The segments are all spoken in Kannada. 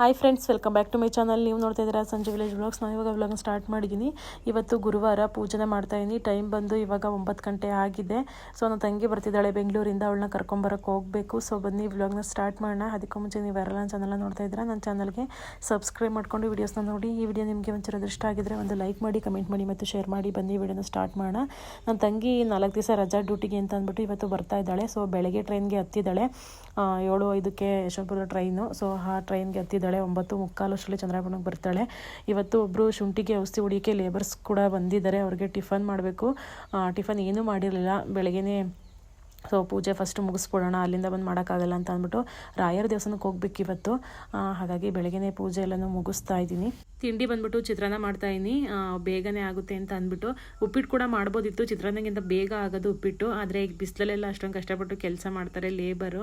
Hi friends welcome back to my channel ನೀವು ನೋಡ್ತಾ ಇದ್ದೀರಾ ಸಂಜೆ ವಿಲೇಜ್ ಬ್ಲಾಗ್ಸ್ ನಾನು ಇವಾಗ ವ್ಲಾಗ್ನ ಸ್ಟಾರ್ಟ್ ಮಾಡಿದ್ದೀನಿ. ಇವತ್ತು ಗುರುವಾರ ಪೂಜೆನೇ ಮಾಡ್ತಾ ಇದ್ದೀನಿ. ಟೈಮ್ ಬಂದು ಇವಾಗ ಒಂಬತ್ತು ಗಂಟೆ ಆಗಿದೆ. ಸೊ ನನ್ನ ತಂಗಿ ಬರ್ತಿದ್ದಾಳೆ ಬೆಂಗಳೂರಿಂದ. ಅವಳನ್ನ ಕರ್ಕೊಂಬರಕ್ಕೆ ಹೋಗಬೇಕು. ಸೊ ಬನ್ನಿ ವ್ಲಾಗ್ನ ಸ್ಟಾರ್ಟ್ ಮಾಡೋಣ. ಅದಕ್ಕೂ ಮುಂಚೆ ನೀವು ಯಾರೆಲ್ಲ ನನ್ನ ಚಾನಲ್ನ ನೋಡ್ತಾ ಇದ್ದೀರಾ, ನನ್ನ ಚಾನಲ್ಗೆ ಸಬ್ಸ್ಕ್ರೈಬ್ ಮಾಡ್ಕೊಂಡು ವೀಡಿಯೋಸ್ನ ನೋಡಿ. ಈ ವಿಡಿಯೋ ನಿಮಗೆ ಒಂಚೂರು ಅದೃಷ್ಟ ಆಗಿದ್ರೆ ಒಂದು ಲೈಕ್ ಮಾಡಿ ಕಮೆಂಟ್ ಮಾಡಿ ಮತ್ತು ಶೇರ್ ಮಾಡಿ. ಬನ್ನಿ ವಿಡಿಯೋನ ಸ್ಟಾರ್ಟ್ ಮಾಡೋಣ. ನನ್ನ ತಂಗಿ ನಾಲ್ಕು ದಿವಸ ರಜಾ ಡ್ಯೂಟಿಗೆ ಅಂತ ಅಂದ್ಬಿಟ್ಟು ಇವತ್ತು ಬರ್ತಾ ಇದ್ದಾಳೆ. ಸೊ ಬೆಳಗ್ಗೆ ಟ್ರೈನ್ಗೆ ಹತ್ತಿದ್ದಾಳೆ. ಏಳು ಐದಕ್ಕೆ ಯಶವಂತಪುರ ಟ್ರೈನು ಸೊ ಆ ಟ್ರೈನ್ಗೆ ಹತ್ತಿದ್ದಾಳೆ. ಒಂಬತ್ತು ಮುಕ್ಕಾಲು ಅಷ್ಟರಲ್ಲಿ ಚಂದ್ರಾಪುರಕ್ಕೆ ಬರ್ತಾಳೆ. ಇವತ್ತು ಒಬ್ಬರು ಶುಂಠಿಗೆ ಔಷಧಿ ಹೊಡಿಯೋಕ್ಕೆ ಲೇಬರ್ಸ್ ಕೂಡ ಬಂದಿದ್ದಾರೆ. ಅವ್ರಿಗೆ ಟಿಫನ್ ಮಾಡಬೇಕು. ಟಿಫನ್ ಏನೂ ಮಾಡಿರಲಿಲ್ಲ. ಬೆಳಗ್ಗೆನೇ ಸೊ ಪೂಜೆ ಫಸ್ಟ್ ಮುಗಿಸ್ಬಿಡೋಣ, ಅಲ್ಲಿಂದ ಬಂದು ಮಾಡೋಕ್ಕಾಗಲ್ಲ ಅಂತ ಅಂದ್ಬಿಟ್ಟು ರಾಯರ ದೇವಸ್ಥಾನಕ್ಕೆ ಹೋಗ್ಬೇಕು ಇವತ್ತು. ಹಾಗಾಗಿ ಬೆಳಗ್ಗೆನೇ ಪೂಜೆ ಎಲ್ಲನೂ ಮುಗಿಸ್ತಾ ಇದ್ದೀನಿ. ತಿಂಡಿ ಬಂದ್ಬಿಟ್ಟು ಚಿತ್ರಾನ್ನ ಮಾಡ್ತಾ ಇದ್ದೀನಿ. ಬೇಗನೆ ಆಗುತ್ತೆ ಅಂತ ಅಂದ್ಬಿಟ್ಟು ಉಪ್ಪಿಟ್ಟು ಕೂಡ ಮಾಡ್ಬೋದಿತ್ತು. ಚಿತ್ರಾನ್ನಗಿಂತ ಬೇಗ ಆಗೋದು ಉಪ್ಪಿಟ್ಟು. ಆದರೆ ಈಗ ಬಿಸಿಲಲ್ಲೆಲ್ಲ ಅಷ್ಟೊಂದು ಕಷ್ಟಪಟ್ಟು ಕೆಲಸ ಮಾಡ್ತಾರೆ ಲೇಬರು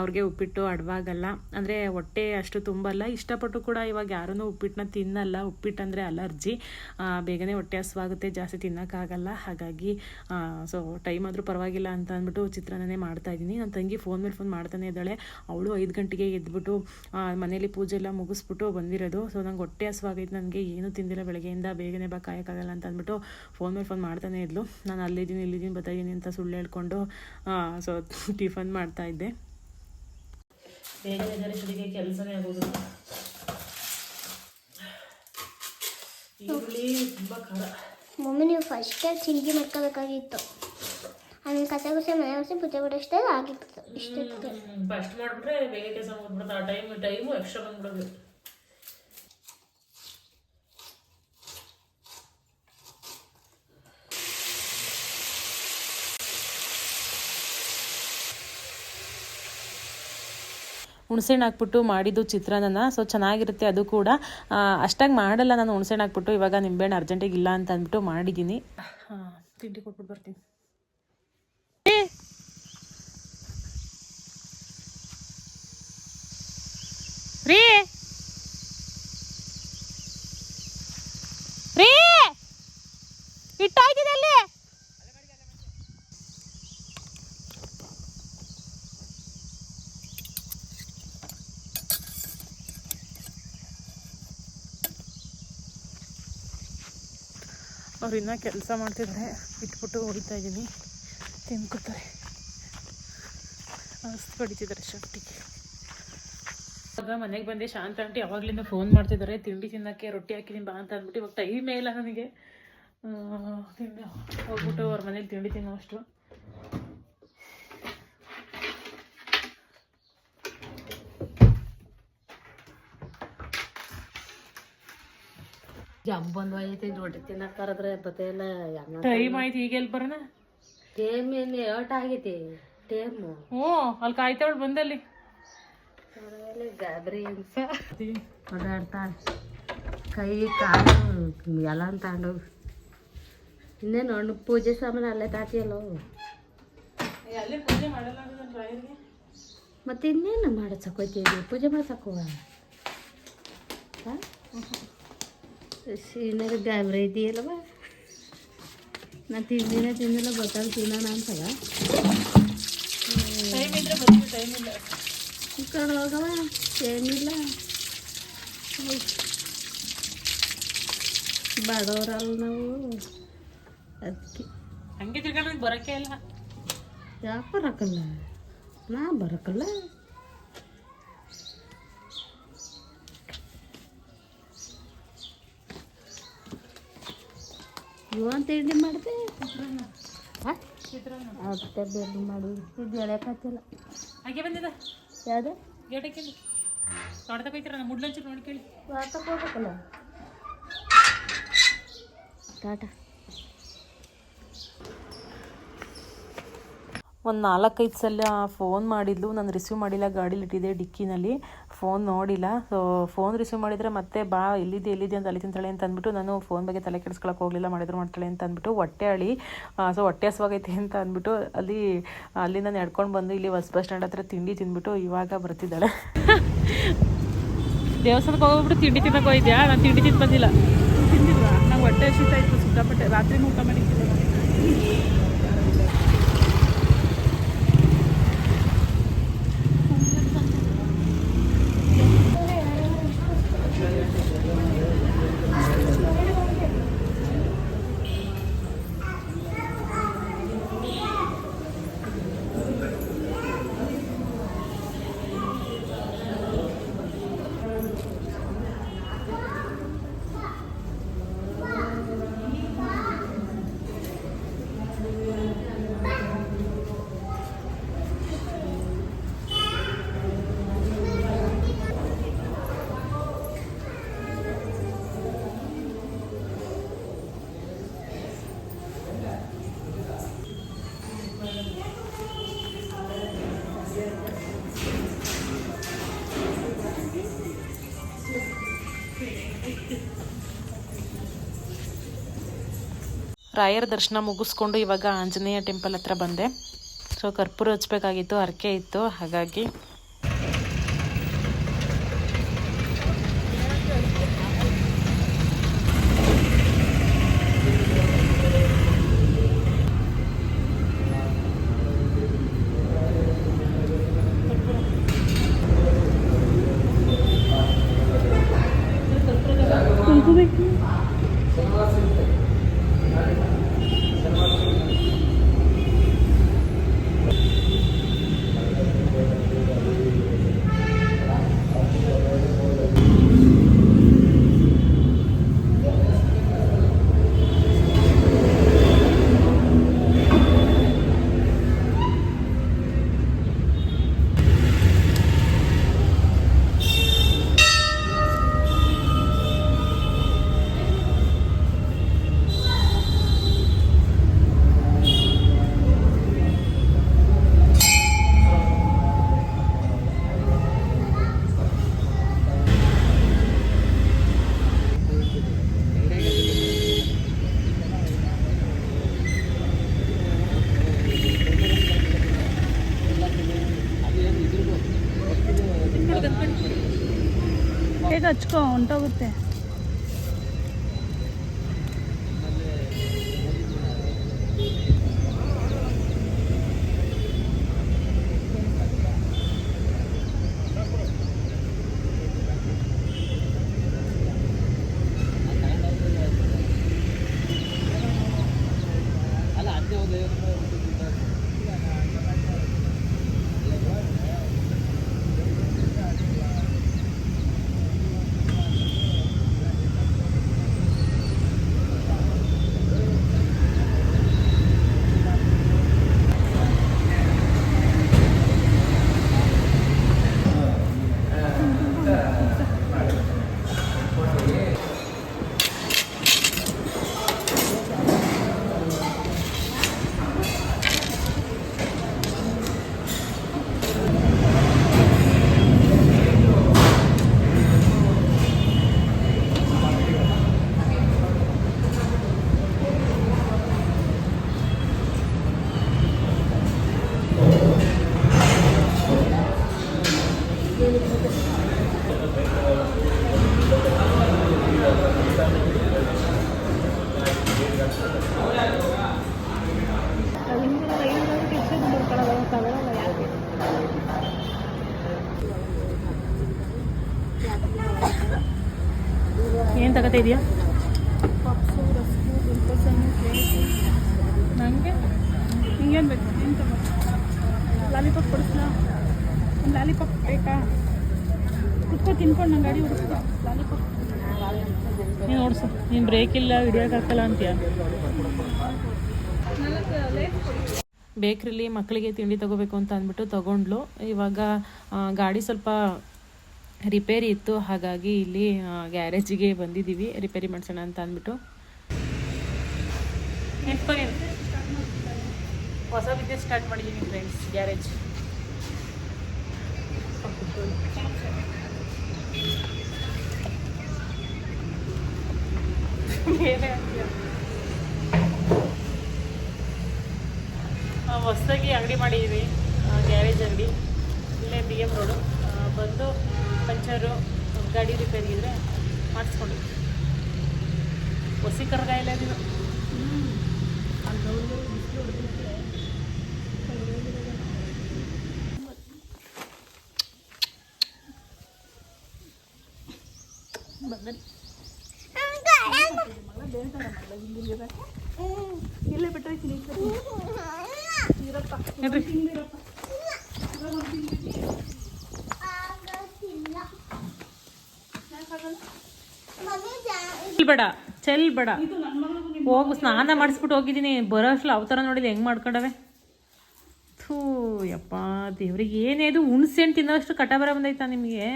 ಅವ್ರಿಗೆ ಉಪ್ಪಿಟ್ಟು ಅಡವಾಗಲ್ಲ. ಅಂದರೆ ಹೊಟ್ಟೆ ಅಷ್ಟು ತುಂಬಲ್ಲ. ಇಷ್ಟಪಟ್ಟು ಕೂಡ ಇವಾಗ ಯಾರೂ ಉಪ್ಪಿಟ್ಟನ್ನ ತಿನ್ನಲ್ಲ. ಉಪ್ಪಿಟ್ಟು ಅಂದರೆ ಅಲರ್ಜಿ. ಬೇಗನೆ ಹೊಟ್ಟೆ ಹಸುವಾಗುತ್ತೆ. ಜಾಸ್ತಿ ತಿನ್ನೋಕ್ಕಾಗಲ್ಲ. ಹಾಗಾಗಿ ಸೊ ಟೈಮ್ ಆದರೂ ಪರವಾಗಿಲ್ಲ ಅಂತ ಅಂದ್ಬಿಟ್ಟು ಚಿತ್ರಾನ್ನನೇ ಮಾಡ್ತಾ ಇದ್ದೀನಿ. ನನ್ನ ತಂಗಿ ಫೋನ್ ಮೇಲೆ ಫೋನ್ ಮಾಡ್ತಾನೆ ಇದ್ದಾಳೆ. ಅವಳು ಐದು ಗಂಟೆಗೆ ಎದ್ಬಿಟ್ಟು ಆ, ಮನೇಲಿ ಪೂಜೆ ಎಲ್ಲ ಮುಗಿಸ್ಬಿಟ್ಟು ಬಂದಿರೋದು. ಸೊ ನಂಗೆ ಹೊಟ್ಟೆ ಹಸುವಾಗೈತೆ. ನನಗೆ ಏನು ತಿಂದಿಲ್ಲ. ಬೆಳಗ್ಗೆಯಿಂದ ಬೇಗನೆ ಬಾ ಕಾಯೋಕ್ಕಾಗಲ್ಲ ಅಂತ ಅಂದ್ಬಿಟ್ಟು ಫೋನ್ ಮೇಲೆ ಫೋನ್ ಮಾಡ್ತಾನೆ ಇದ್ಲು. ನಾನು ಅಲ್ಲಿದ್ದೀನಿ ಇಲ್ಲಿದ್ದೀನಿ ಬರ್ತಾಯಿದ್ದೀನಿ ಅಂತ ಸುಳ್ಳು ಹೇಳ್ಕೊಂಡು ಸೊ ಟಿಫನ್ ಮಾಡ್ತಾ ಇದ್ದೆ. ಬೇಗನೆ ಕೆಲಸನೇ ಆಗೋದು. ಈರುಳ್ಳಿ ತುಂಬ ಖಾರ. ಮಮ್ಮಿ ನೀವು ಫಸ್ಟ್ ಚಿಂಗಿ ಮಾಡ್ಕೋಬೇಕಾಗಿತ್ತು ಆಮೇಲೆ ಕಸ ಗುಸ ಮನೆ ಹೊಸ ಪೂಜೆ ಬಿಡೋಷ್ಟೇ ಆಗಿತ್ತು. ಇಷ್ಟೊತ್ತಿಗೆ ಫಸ್ಟ್ ಮಾಡಿಬಿಟ್ರೆ ಬೇಗ ಕೆಲಸ ಮುಗಿದ್ಬಿಡುತ್ತೆ. ಆ ಟೈಮ್ ಟೈಮು ಎಕ್ಸ್ಟ್ರಾ ಬಂದ್ಬಿಡೋದು. ಹುಣಸೆಹಣ್ಣು ಹಾಕ್ಬಿಟ್ಟು ಮಾಡಿದ್ದು ಚಿತ್ರಾನ್ನ ಸೊ ಚೆನ್ನಾಗಿರುತ್ತೆ ಅದು ಕೂಡ. ಅಷ್ಟಾಗಿ ಮಾಡಲ್ಲ ನಾನು ಹುಣಸೆಹಣ್ಣು ಹಾಕ್ಬಿಟ್ಟು. ಇವಾಗ ನಿಂಬೆಹಣ್ಣು ಅರ್ಜೆಂಟಿಗೆ ಇಲ್ಲ ಅಂತ ಅಂದ್ಬಿಟ್ಟು ಮಾಡಿದ್ದೀನಿ. ತಿಂಡಿ ಕೊಟ್ಬಿಟ್ಟು ಬರ್ತೀನಿ. ರೀ ರೀ ಇಟ್ಟಾಗಿದೆ ಅಲ್ಲಿ ಅವ್ರು ಇನ್ನೂ ಕೆಲಸ ಮಾಡ್ತಿದ್ದಾರೆ ಇಟ್ಬಿಟ್ಟು ಹೊಡಿತಾ ಇದ್ದೀನಿ ತಿನ್ಕೋತಾರೆ ಅಷ್ಟು ಹೊಡಿತಿದ್ದಾರೆ ಶಕ್ತಿಗೆ ಇವಾಗ ಮನೆಗೆ ಬಂದೆ. ಶಾಂತ ಆಂಟಿ ಅವಾಗ್ಲಿಂದ ಫೋನ್ ಮಾಡ್ತಿದ್ದಾರೆ ತಿಂಡಿ ತಿನ್ನಕ್ಕೆ ರೊಟ್ಟಿ ಹಾಕಿದ್ದೀನಿ ಬಾ ಅಂತ ಅಂದ್ಬಿಟ್ಟು ಇವಾಗ ಟೈಮೇ ಇಲ್ಲ ನನಗೆ. ತಿಂದು. ಹೋಗ್ಬಿಟ್ಟು ಅವ್ರ ಮನೇಲಿ ತಿಂಡಿ ತಿನ್ನೋ ಅಷ್ಟು ಐತಿ ರೊಟ್ಟಿ ತಿನ್ನಕ್ ಕರೆದ್ರೆ ಬತ್ತೆ ಇಲ್ಲ ಟೈಮ್ ಆಯ್ತು. ಈಗ ಎಲ್ಲಿ ಬರೋಣ? ಟೈಮ್ ಏನು ಏಟ್ ಆಗೈತಿ. ಟೈಮು ಹ್ಞೂ ಅಲ್ಲಿ ಕಾಯ್ತಾವಳು ಬಂದಲ್ಲಿ. ಓಡಾಡ್ತಾಳ ಕೈ ಕಾಲು ಎಲ್ಲ ತಗೊಂಡೋಗಿ ಇನ್ನೇನು ಹಣ್ಣು ಪೂಜೆ ಸಾಮಾನು ಅಲ್ಲೇ ತಾತಿಯಲ್ಲ ಅಲ್ಲೇ ಪೂಜೆ ಮಾಡಲ್ಲ ಅಂದ್ರೆ ರಾಯರಿಗೆ ಮತ್ತೆ ಇನ್ನೇನು ಮಾಡಸಕ್ಕೋಯ್ತೀವಿ ಪೂಜೆ ಮಾಡ್ಸಕ್ಕುವ ಏನಾರು ಗಾಬರಿ ಇದೆಯಲ್ಲವ ನಾನು ತಿಂದಿನ ತಿಂದಿಲ್ಲ ಗೊತ್ತಾಗ ತಿನ್ನೋಣ ಅಂತವ ಟೈಮ್ ಇದ್ರೆ ಬರ್ತೀವಿ ಟೈಮ್ ಇಲ್ಲ ಈ ಕಡೆ ಹೋಗವ ಏನಿಲ್ಲ. ಬಡವರಲ್ಲ ನಾವು. ಅದಕ್ಕೆ ಹಂಗೆ ತಿರ್ಕೊಂಡು ಬರೋಕ್ಕೆ ಇಲ್ಲ. ಯಾಕೆ ಬರೋಕ್ಕಲ್ಲ ನಾ ಬರೋಕ್ಕಲ್ಲ ಇವಂತ ತಿಂಡಿ ಮಾಡಿದೆ? ಅತ್ತೆ ಬೇರೆ ಮಾಡಿ. ಇದು ಎಳೆಕತ್ತಿಲ್ಲ ಹಾಗೆ ಬಂದಿದ. ಯಾವ್ದು? ಗೇಟಕ್ಕೆ ತೋಟದಾಗ ಹೋಯ್ತೀರ ನಮ್ಮ ಮುಡ್ಲಂಚೂರು ನೋಡಿ ಕೇಳಿ. ವಾತಕ್ಕೆ ಹೋಗ್ಬೇಕಲ್ಲ? ಟಾಟಾ. ಒಂದು ನಾಲ್ಕೈದು ಸಲ ಫೋನ್ ಮಾಡಿದ್ಲು ನಾನು ರಿಸೀವ್ ಮಾಡಿಲ್ಲ ಗಾಡಿಲಿ ಇಟ್ಟಿದ್ದೆ ಡಿಕ್ಕಿನಲ್ಲಿ. ಫೋನ್ ನೋಡಿಲ್ಲ. ಸೊ ಫೋನ್ ರಿಸೀವ್ ಮಾಡಿದರೆ ಮತ್ತೆ ಬಾ ಎಲ್ಲಿದೆ ಎಲ್ಲಿದೆ ಅಂತ ಅಲ್ಲಿ ತಿಂತಾಳೆ ಅಂತ ಅಂದ್ಬಿಟ್ಟು ನಾನು ಫೋನ್ ಬಗ್ಗೆ ತಲೆ ಕೆಡಿಸ್ಕೊಳಕ್ಕೆ ಹೋಗಲಿಲ್ಲ ಮಾಡಿದ್ರು ಮಾಡ್ತಾಳೆ ಅಂತ ಅಂದ್ಬಿಟ್ಟು ಹೊಟ್ಟೆ ಅಳಿ. ಸೊ ಹೊಟ್ಟೆ ಹಸುವಾಗೈತೆ ಅಂತ ಅಂದ್ಬಿಟ್ಟು ಅಲ್ಲಿ ಅಲ್ಲಿಂದ ಎಡ್ಕೊಂಡು ಬಂದು ಇಲ್ಲಿ ಹೊಸ ಬಸ್ ಸ್ಟ್ಯಾಂಡ್ ಹತ್ರ ತಿಂಡಿ ತಿಂದ್ಬಿಟ್ಟು ಇವಾಗ ಬರ್ತಿದ್ದಾಳೆ. ದೇವಸ್ಥಾನಕ್ಕೆ ಹೋಗ್ಬಿಟ್ಟು ತಿಂಡಿ ತಿನ್ನಕ್ಕೆ ಹೋಗಿದ್ಯಾ? ನಾನು ತಿಂಡಿ ತಿಂದು ಬಂದಿಲ್ಲ. ತಿಂದಿಲ್ಲ ನಂಗೆ ಹೊಟ್ಟೆ ಹಸಿತಾ ಇತ್ತು ಸಿಕ್ಕಾಪಟ್ಟೆ ರಾತ್ರಿ ಊಟ ಮಾಡಿದ್ದಿಲ್ಲ ರಾಯರ ದರ್ಶನ ಮುಗಿಸ್ಕೊಂಡು ಇವಾಗ ಆಂಜನೇಯ ಟೆಂಪಲ್ ಹತ್ರ ಬಂದೆ. ಸೊ ಕರ್ಪೂರ ಹಚ್ಬೇಕಾಗಿತ್ತು ಹರಕೆ ಇತ್ತು ಹಾಗಾಗಿ ಹಚ್ಕೋ ಹೊಂಟೋಗುತ್ತೆ ಏನು ತಗೋತಾ ಇದೆಯಾ ನನಗೆ ಹಿಂಗೇನು ಬೇಕು. ಏನು ತಗೋ ಲಾಲಿಪಾಪ್ ಕೊಡಿಸ್ಲಾ? ಒಂದು ಲಾಲಿಪಾಪ್ ಬೇಕಾ? ಕುತ್ಕೋ ತಿನ್ಕೊಂಡು ನನ್ನ ಗಾಡಿ ಹುಡುಕ್ಕೋ ಲಾಲಿಪಾಪ್. ನೀನು ಓಡಿಸು. ನೀನು ಬ್ರೇಕ್ ಇಲ್ಲ ಹಿಡಿಯೋಕ್ಕಾಗಲ್ಲ ಅಂತೀಯ? ಬೇಕ್ರಿಲಿ ಮಕ್ಕಳಿಗೆ ತಿಂಡಿ ತಗೋಬೇಕು ಅಂತ ಅಂದ್ಬಿಟ್ಟು ತಗೊಂಡ್ಲು. ಇವಾಗ ಗಾಡಿ ಸ್ವಲ್ಪ ರಿಪೇರಿ ಇತ್ತು. ಹಾಗಾಗಿ ಇಲ್ಲಿ ಗ್ಯಾರೇಜಿಗೆ ಬಂದಿದ್ದೀವಿ ರಿಪೇರಿ ಮಾಡ್ಸೋಣ ಅಂತ ಅಂದ್ಬಿಟ್ಟು. ಹೊಸ ಬಿಸ್ನೆಸ್ ಸ್ಟಾರ್ಟ್ ಮಾಡಿದ್ದೀನಿ ಫ್ರೆಂಡ್ಸ್ ಗ್ಯಾರೇಜ್ ಹೊಸದಾಗಿ ಅಂಗಡಿ ಮಾಡಿದ್ದೀವಿ ಗ್ಯಾರೇಜ್ ಅಂಗಡಿ. ಇಲ್ಲೇ ಬಿ ಎಂ ರೋಡು ಬಂದು, ಪಂಚರು, ಗಾಡಿ ರಿಪೇರಿ ಇದ್ದರೆ ಮಾಡಿಸ್ಕೊಂಡು. ಹೊಸಿ ಕರ್ಗಾಯಿಲ್ಲ ಇದು ಇಲ್ಲೇ ಬಿಟ್ಟೋಯ್ತೀನಿ ಇರಪ್ಪ ನೋಡ್ರಿ ಚೆಲ್ ಬೇಡ ಚೆಲ್ ಬೇಡ ಹೋಗು, ಸ್ನಾನ ಮಾಡಿಸ್ಬಿಟ್ಟು ಹೋಗಿದ್ದೀನಿ. ಬರೋ ಅಷ್ಟಲ್ಲ ಅವತಾರ ನೋಡಿಲ್ಲ ಹೆಂಗೆ ಮಾಡ್ಕೊಂಡವೆ? ಥೂ, ಯಪ್ಪ, ದೇವ್ರಿಗೆ ಏನೇ ಇದು ಹುಣ್ಸೆ ತಿನ್ನೋಷ್ಟು ಕಟ ಬರ ಬಂದೈತಾ ನಿಮಗೆ?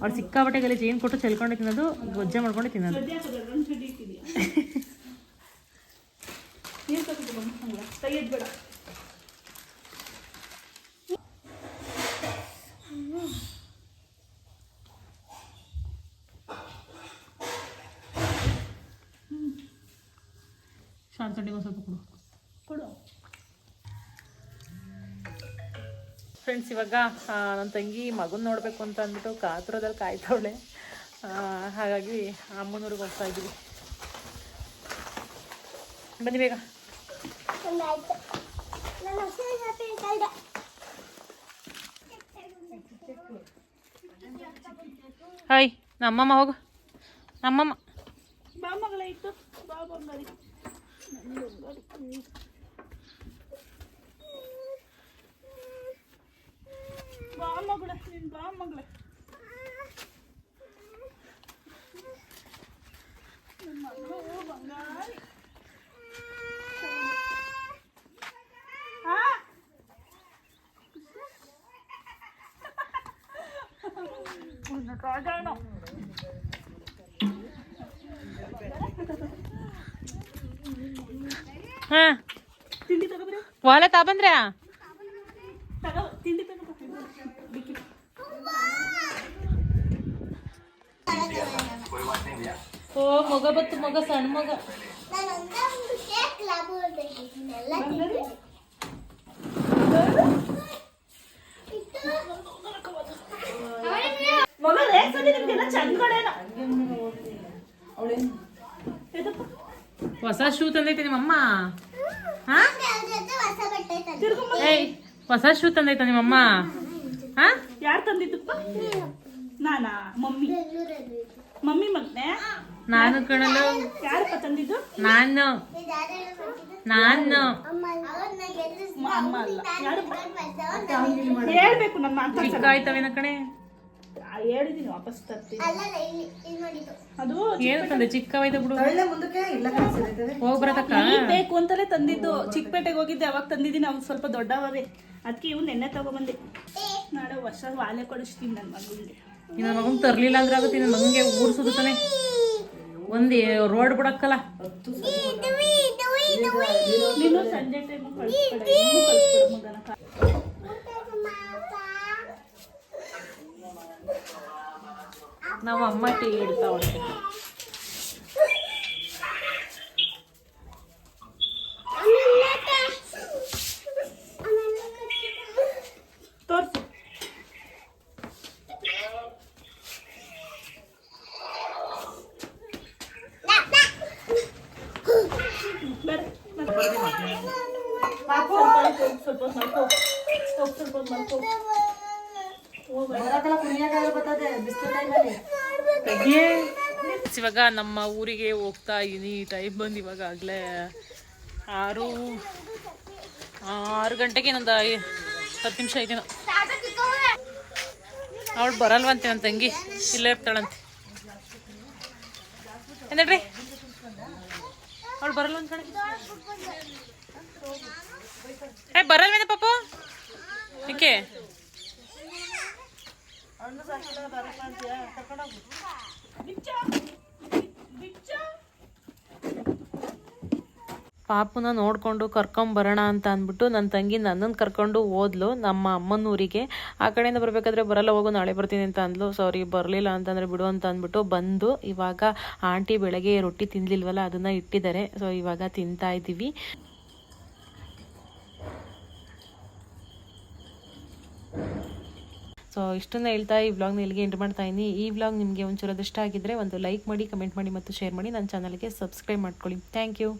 ಅವ್ರು ಸಿಕ್ಕಾಬಟ್ಟೆ ಗಲೀಜು ಏನು ಕೊಟ್ಟು ಚೆಲ್ಕೊಂಡು ತಿನ್ನೋದು, ಗೊಜ್ಜೆ ಮಾಡ್ಕೊಂಡು ತಿನ್ನೋದು. ತಗೊಂಡು ಕೈ ತಂಡಿಗೆ ಒಂದು ಸ್ವಲ್ಪ ಕೊಡು. ಕೊಡು. ಫ್ರೆಂಡ್ಸ್ ಇವಾಗ ನನ್ನ ತಂಗಿ ಮಗನ ನೋಡಬೇಕು ಅಂತ ಅಂದ್ಬಿಟ್ಟು ಕಾತುರದಲ್ಲಿ ಕಾಯ್ತವಳೆ. ಆ, ಹಾಗಾಗಿ ಅಮ್ಮನವ್ರಿಗೆ ಹೋಗ್ತಾ ಇದ್ದೀವಿ. ಬನ್ನಿ ಬೇಗ. ಹಾಯ್ ನಮ್ಮಮ್ಮ ಹೋಗು. ನಮ್ಮಮ್ಮ. ಬಾ ಮಗಳ ಇತ್ತು ಬಾ ಬಂಗಾರಿ ನನ್ನ ಬಂಗಾರಿ ಬಾ ಮಗಳ ನೀನು ಬಾ ಮಗಳ. ನನ್ನ ಮಗಳು ಬಂಗಾರಿ. ಆ ರಾಜಾಯಣ ಹಾಂ. ತಿಂಡಿ ತಗೋಬ್ರಿ. ಒಲೆ ತಾ ಬಂದ್ರಾ ತಗೋ ತಿಂಡಿ ತಗೋ ಓ ಮಗ ಬತ್ತು ಮಗ ಸಣ್ಣ ಮಗ. ಮಗ ಎದಪ್ಪ? ಹೊಸ ಶೂ ತಂದೈತೆ ನಿಮ್ಮಮ್ಮ? ಹಾ? ಹೊಸ. ಏಯ್ ಶೂ ತಂದೈತ ನಿಮ್ಮಮ್ಮ? ಹಾ? ಯಾರು ತಂದಿದ್ದಪ್ಪ? ನಾನಾ? ಮಮ್ಮಿ. ಮಮ್ಮಿ ಮತ್ತೆ ನಾನು ಕಣಲು ಯಾರಪ್ಪ ತಂದಿದ್ದು? ನಾನು? ನಾನು. ಹೇಳ್ಬೇಕು ನಮ್ಮ ಚಿಕ್ಕ ಆಯ್ತವೇನ ಕಣೆ. ಹೇಳಿದೀನಿ ವಾಪಸ್ ತರ್ತೀನಿ. ಅದು ಏನು ತಂದೆ ಬಿಡು ಮುಂದಕ್ಕೆ ಇಲ್ಲ ಈಗ ಬೇಕು ಅಂತಲೇ ತಂದಿದ್ದು. ಚಿಕ್ಕಪೇಟೆಗೆ ಹೋಗಿದ್ದೆ ಅವಾಗ ತಂದಿದ್ದೀನಿ ಅವಾಗ ಸ್ವಲ್ಪ ದೊಡ್ಡವರೇ ಅದಕ್ಕೆ ಇವ್ನು ಎಣ್ಣೆ ತಗೊಬಂದೆ. ನಾಳೆ ವರ್ಷ ವಾಲೆ ಕೊಡಿಸ್ತೀನಿ ನನ್ನ ಮಗುವಿಗೆ. ನಿನ್ನ ಮಗನ್ ತರ್ಲಿಲ್ಲ ಅಂದ್ರೆ ಆಗುತ್ತೆ ನನ್ನ ಮಗನ್ಗೆ ಊರ್ ತಾನೆ. ಒಂದ್ ರೋಡ್ ಬಿಡಕ್ಕಲ್ಲ. ನೀನು ಸಂಜೆ ಟೈಮ್ ಕಳ್ಸಿ ಇನ್ನೂ ಕಳಿಸ್ಬೇಡ ಮಗನ ನಾವು ಅಮ್ಮ ಟೀ ಇಡ್ತಾವಳೆ ತೋರ್ಸು ಬರ್ರಿ, ಬರ್ರಿ. ಸ್ವಲ್ಪ ಹೊತ್ತು ಮಲ್ಕೋ. ಹೋಗ್ ಸ್ವಲ್ಪ ಹೊತ್ತು ಮಲ್ಕೋ. ಇವಾಗ ನಮ್ಮ ಊರಿಗೆ ಹೋಗ್ತಾ ಇದೀನಿ. ಟೈಮ್ ಬಂದು ಇವಾಗ ಆಗ್ಲೇ ಆರು ಆರು ಗಂಟೆಗೆ ಇನ್ನೊಂದು ಹತ್ತು ನಿಮಿಷ ಐದಿನ ಅವಳು ಬರಲ್ವಂತೆ ನನ್ನ ತಂಗಿ? ಇಲ್ಲೇ ಇರ್ತಾಳಂತೆ. ಏನಡ್ರಿ ಅವಳು ಬರಲ್ವಂತ ಕಣೆ? ಏ ಬರಲ್ವೇನ ಪಾಪು? ಏಕೆ ಪಾಪುನ ನೋಡ್ಕೊಂಡು ಕರ್ಕೊಂಬರೋಣ ಅಂತ ಅಂದ್ಬಿಟ್ಟು ನನ್ನ ತಂಗಿ ನನ್ನನ್ನು ಕರ್ಕೊಂಡು ಓದ್ಲು ನಮ್ಮ ಅಮ್ಮನ ಊರಿಗೆ ಆ ಕಡೆಯಿಂದ ಬರಬೇಕಾದ್ರೆ ಬರಲ್ಲ, ಹೋಗು, ನಾಳೆ ಬರ್ತೀನಿ ಅಂತ ಅಂದ್ಲು. ಸಾರಿ ಬರಲಿಲ್ಲ ಅಂತಂದರೆ ಬಿಡು ಅಂತ ಅಂದ್ಬಿಟ್ಟು ಬಂದು, ಇವಾಗ ಆಂಟಿ ಬೆಳಗ್ಗೆ ರೊಟ್ಟಿ ತಿನ್ಲಿಲ್ವಲ್ಲ, ಅದನ್ನು ಇಟ್ಟಿದ್ದಾರೆ. ಸೊ ಇವಾಗ ತಿಂತಾ ಇದ್ದೀವಿ. ಸೊ ಇಷ್ಟನ್ನ ಹೇಳ್ತಾ ಈ ವ್ಲಾಗ್ನ ಇಲ್ಲಿಗೆ ಎಂಟು ಮಾಡ್ತಾ ಇದ್ದೀನಿ. ಈ ವ್ಲಾಗ್ ನಿಮಗೆ ಒಂಚೂರು ಇಷ್ಟ ಆಗಿದ್ರೆ ಒಂದು ಲೈಕ್ ಮಾಡಿ ಕಮೆಂಟ್ ಮಾಡಿ ಮತ್ತು ಶೇರ್ ಮಾಡಿ. ನನ್ನ ಚಾನಲ್ಗೆ ಸಬ್ಸ್ಕ್ರೈಬ್ ಮಾಡ್ಕೊಳ್ಳಿ. Thank you